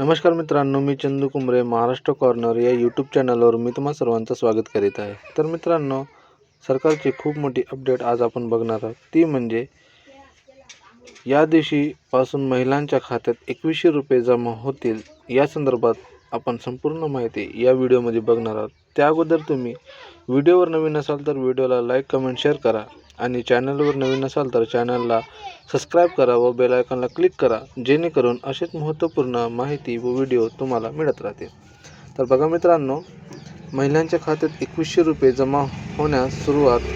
नमस्कार मित्रांनो मी चंदू कुंबरे महाराष्ट्र कॉर्नर या यूट्यूब चॅनलवर मी तुम्हा सर्वांचं स्वागत करीत आहे. तर मित्रांनो सरकारची खूप मोठी अपडेट आज आपण बघणार आहोत. ती म्हणजे या दिवशीपासून महिलांच्या खात्यात एकवीसशे रुपये जमा होतील या संदर्भात आपण संपूर्ण माहिती या व्हिडिओमध्ये बघणार आहोत. त्या अगोदर तुम्ही व्हिडिओवर नवीन असाल तर व्हिडिओला लाईक कमेंट शेअर करा. आणि चॅनलवर नवीन असाल तर चॅनलला सबस्क्राईब करा व बेलायकॉनला क्लिक करा जेणेकरून असेच महत्त्वपूर्ण माहिती व व्हिडिओ तुम्हाला मिळत राहतील. तर बघा मित्रांनो महिलांच्या खात्यात एकवीसशे रुपये जमा होण्यास सुरुवात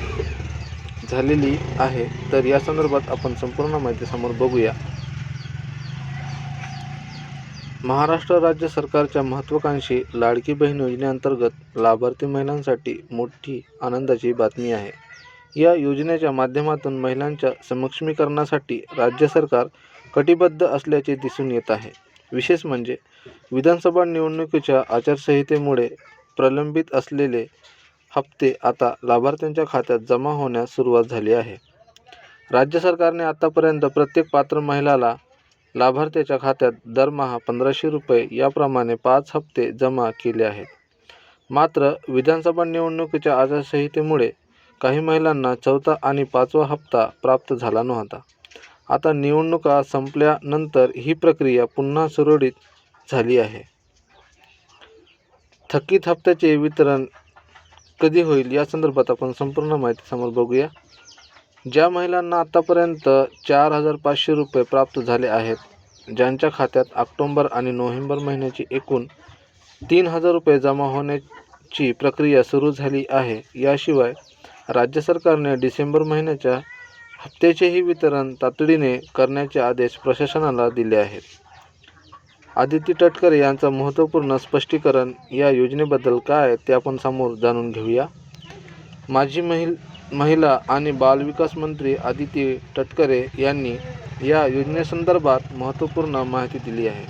झालेली आहे. तर या संदर्भात आपण संपूर्ण माहिती समोर बघूया. महाराष्ट्र राज्य सरकारच्या महत्त्वाकांक्षी लाडकी बहीण योजनेअंतर्गत लाभार्थी महिलांसाठी मोठी आनंदाची बातमी आहे. या योजनेच्या माध्यमातून महिलांच्या सक्षमीकरणासाठी राज्य सरकार कटिबद्ध असल्याचे दिसून येत आहे. विशेष म्हणजे विधानसभा निवडणुकीच्या आचारसंहितेमुळे प्रलंबित असलेले हप्ते आता लाभार्थ्यांच्या खात्यात जमा होण्यास सुरुवात झाली आहे. राज्य सरकारने आतापर्यंत प्रत्येक पात्र महिलाला लाभार्थ्याच्या खात्यात दरमहा पंधराशे रुपये याप्रमाणे पाच हप्ते जमा केले आहेत. मात्र विधानसभा निवडणुकीच्या आचारसंहितेमुळे काही महिलांना चौथा आणि पाचवा हप्ता प्राप्त झाला नव्हता. आता निवडणुका संपल्यानंतर ही प्रक्रिया पुन्हा सुरळीत झाली आहे. थकीत हप्त्याचे वितरण कधी होईल या संदर्भात आपण संपूर्ण माहिती समोर बघूया. ज्या महिलांना आतापर्यंत चार हजार पाचशे रुपये प्राप्त झाले आहेत ज्यांच्या खात्यात ऑक्टोंबर आणि नोव्हेंबर महिन्याची एकूण तीन हजार रुपये जमा होण्याची प्रक्रिया सुरू झाली आहे याशिवाय राज्य सरकारने डिसेंबर महिन्याच्या हप्त्याचेही वितरण तातडीने करण्याचे आदेश प्रशासनाला दिले आहेत. आदिती तटकरे यांचं महत्त्वपूर्ण स्पष्टीकरण या योजनेबद्दल काय आहे ते आपण समोर जाणून घेऊया. माजी महिल महिला आणि बालविकास मंत्री आदिती तटकरे यांनी या योजनेसंदर्भात महत्त्वपूर्ण माहिती दिली आहे.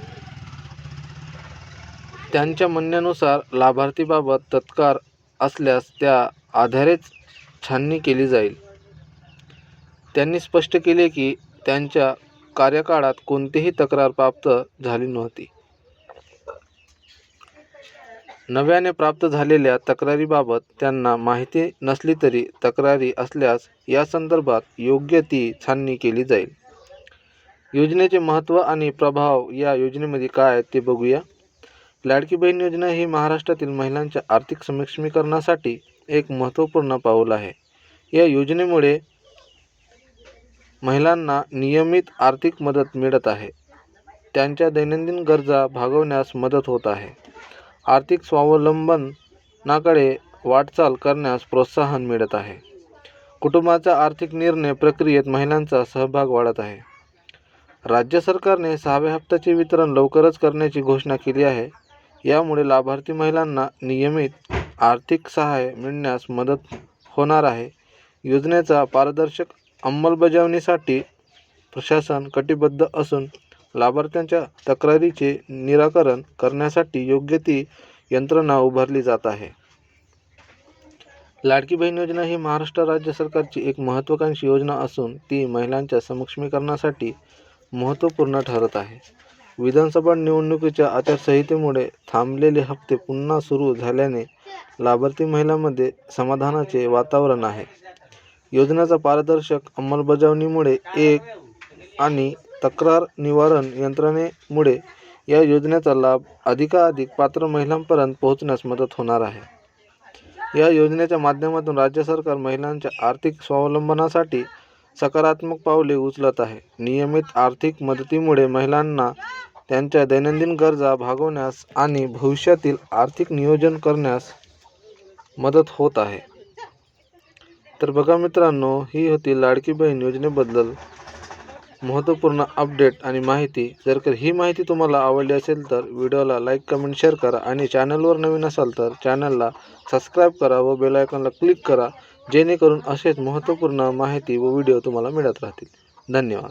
त्यांच्या म्हणण्यानुसार लाभार्थीबाबत तत्कार असल्यास त्या आधारेच छाननी केली जाईल. त्यांनी स्पष्ट केले की त्यांच्या कार्यकाळात कोणतीही तक्रार प्राप्त झाली नव्हती. नव्याने प्राप्त झालेल्या तक्रारीबाबत त्यांना माहिती नसली तरी तक्रारी असल्यास या संदर्भात योग्य ती छाननी केली जाईल. योजनेचे महत्त्व आणि प्रभाव या योजनेमध्ये काय आहे ते बघूया. लाडकी बहीण योजना ही महाराष्ट्रातील महिलांच्या आर्थिक सक्षमीकरणासाठी एक महत्त्वपूर्ण पाऊल आहे. या योजनेमुळे महिलांना नियमित आर्थिक मदत मिळत आहे. त्यांच्या दैनंदिन गरजा भागवण्यास मदत होत आहे. आर्थिक स्वावलंबनाकडे वाटचाल करण्यास प्रोत्साहन मिळत आहे. कुटुंबाचा आर्थिक निर्णय प्रक्रियेत महिलांचा सहभाग वाढत आहे. राज्य सरकारने सहाव्या हप्त्याचे वितरण लवकरच करण्याची घोषणा केली आहे. यामुळे लाभार्थी महिलांना नियमित आर्थिक सहाय्य मिळण्यास मदत होणार आहे. योजनेचा पारदर्शक अंमलबजावणीसाठी प्रशासन कटिबद्ध असून लाभार्थ्यांच्या तक्रारीचे निराकरण करण्यासाठी योग्य ती यंत्रणा उभारली जात आहे. लाडकी बहीण योजना ही महाराष्ट्र राज्य सरकारची एक महत्त्वाकांक्षी योजना असून ती महिलांच्या सक्षमीकरणासाठी महत्त्वपूर्ण ठरत आहे. विधानसभा निवडणुकीच्या आचारसंहितेमुळे थांबलेले हप्ते पुन्हा सुरू झाल्याने लाभार्थी महिलांमध्ये समाधानाचे वातावरण आहे. योजनेचा पारदर्शक अंमलबजावणीमुळे एक आणि तक्रार निवारण यंत्रणेमुळे या योजनेचा लाभ अधिकाधिक पात्र महिलांपर्यंत पोहोचण्यास मदत होणार आहे. या योजनेच्या माध्यमातून राज्य सरकार महिलांच्या आर्थिक स्वावलंबनासाठी सकारात्मक पावले उचलत आहे. नियमित आर्थिक मदतीमुळे महिलांना त्यांच्या दैनंदिन गरजा भागवण्यास आणि भविष्यातील आर्थिक नियोजन करण्यास मदत होत आहे. तर बघा मित्रांनो ही होती लाडकी बहीण योजनेबद्दल महत्त्वपूर्ण अपडेट आणि माहिती. जर का ही माहिती तुम्हाला आवडली असेल तर व्हिडिओला लाईक कमेंट शेअर करा आणि चॅनलवर नवीन असाल तर चॅनलला सबस्क्राईब करा व बेलायकॉनला क्लिक करा. जेणेकरून असेच महत्त्वपूर्ण माहिती व व्हिडिओ तुम्हाला मिळत राहतील. धन्यवाद.